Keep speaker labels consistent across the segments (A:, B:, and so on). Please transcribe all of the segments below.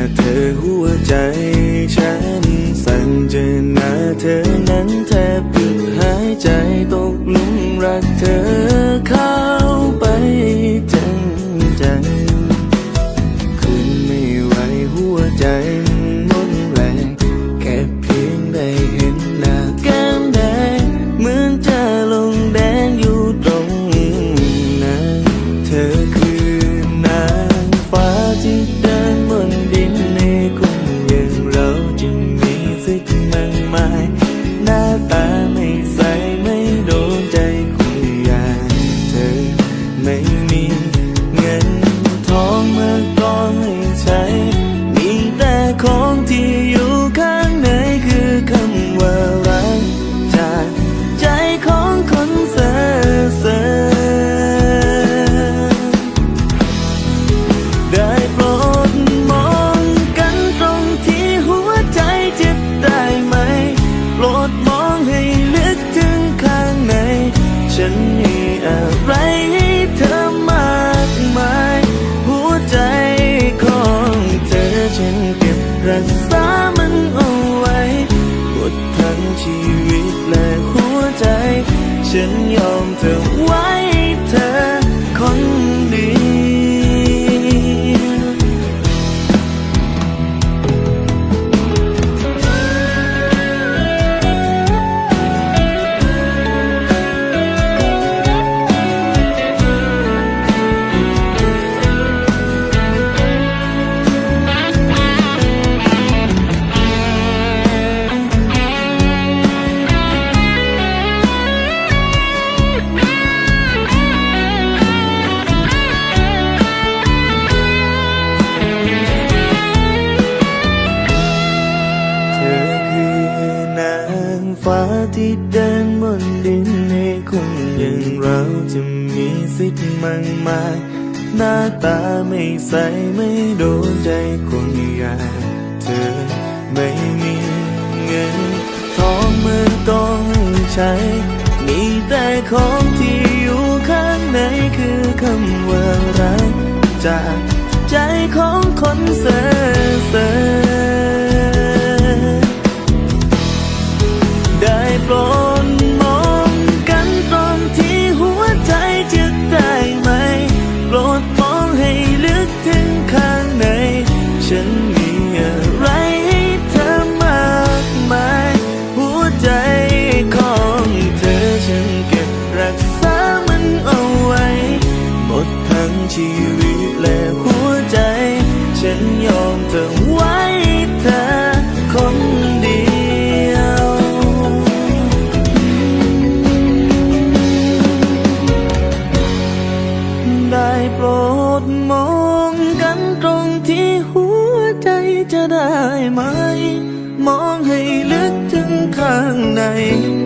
A: าเธอหัวใจฉันสั่นเจอหน้าเธอนั้นแทบหยุดหายใจตกหลุมรักเธอเข้าไปจังจังคืนไม่ไหวหัวใจ ฉันยอมเธอไว้เธอคน ฟ้าที่เดินบนดินในคนอย่างเราจะมีสิทธิ์มากมาย หน้าตาไม่ใสไม่โดนใจคนอย่างเธอไม่มีเงินทองมือต้องใช้ มีแต่ของที่อยู่ข้างในคือคำว่ารักจากใจของคนเซ่ ชีวิตและหัวใจ ฉันยอมเธอไว้เธอคนเดียว ได้โปรดมองกันตรงที่หัวใจจะได้ไหม มองให้ลึกถึงข้างในฉัน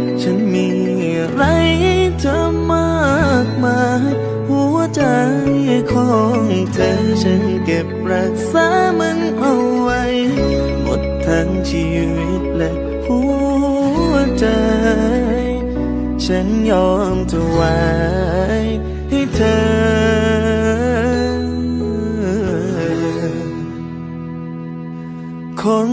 A: ก็บรักษามันเอาไว้ หมดทั้งชีวิตและหัวใจ ฉันยอมเธอไวให้เธอคน